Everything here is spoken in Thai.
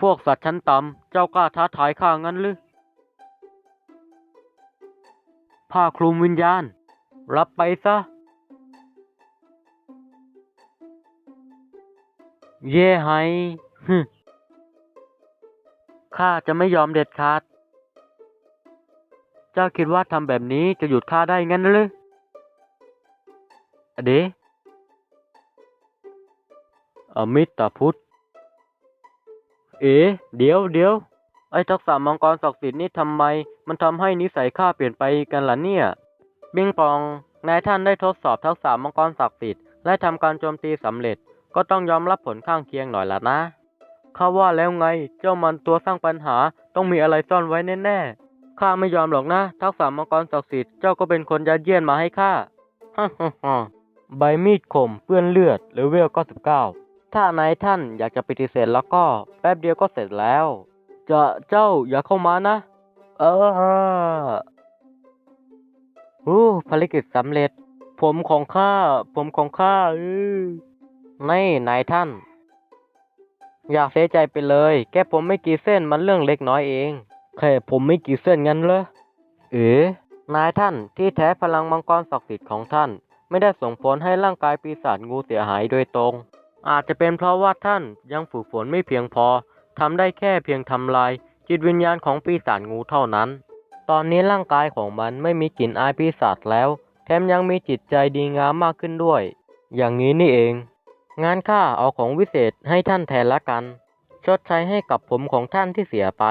พวกสัตว์ชั้นต่ำ เจ้ากล้าท้าทายข้างั้นหรือ ผ้าคลุมวิญญาณ รับไปซะ เย่ไฮฮึข้าจะไม่ยอมเด็ดขาด เจ้าคิดว่าทำแบบนี้จะหยุดข้าได้งั้นหรืออเดอมิตาพุทธ เอ๋เดี๋ยวเดี๋ยวไอ้ทักษะมังกรศักดิ์สิทธิ์นี่ทำไม มันทำให้นิสัยข้าเปลี่ยนไปกันล่ะเนี่ย บิงปอง นายท่านได้ทดสอบทักษะมังกรศักดิ์สิทธิ์และทำการโจมตีสำเร็จ ก็ต้องยอมรับผลข้างเคียงหน่อยละนะข้าว่าแล้วไง เจ้ามันตัวสร้างปัญหาต้องมีอะไรซ่อนไว้แน่ๆข้าไม่ยอมหรอกนะ ทักษะมังกรศักดิ์สิทธิ์เจ้าก็เป็นคนยัดเยียดมาให้ข้าฮ่าฮ่าฮ่าใบมีดคมเปื้อนเลือดเลเวล99 ถ้านายท่านอยากจะปฏิเสธแล้วก็แป๊บเดียวก็เสร็จแล้ว จะเจ้าอย่าเข้ามานะ เอออู้ภารกิจสำเร็จ ผมของข้า ผมของข้าเออนี่นายท่าน อยากเสียใจไปเลย แค่ผมไม่กี่เส้นมันเรื่องเล็กน้อยเอง แค่ผมไม่กี่เส้นงั้นเหรอ เอ๋นายท่านที่แท้พลังมังกรศักดิ์สิทธิ์ของท่าน ไม่ได้ส่งผลให้ร่างกายปีศาจงูเสียหายโดยตรง อาจจะเป็นเพราะว่าท่านยังฝึกฝนไม่เพียงพอทำได้แค่เพียงทำลาย จิตวิญญาณของปีศาจงูเท่านั้น ตอนนี้ร่างกายของมันไม่มีกลิ่นอายปีศาจแล้ว แถมยังมีจิตใจดีงามมากขึ้นด้วย อย่างนี้นี่เอง งานข้าเอาของวิเศษให้ท่านแทนละกัน ชดใช้ให้กับผมของท่านที่เสียไป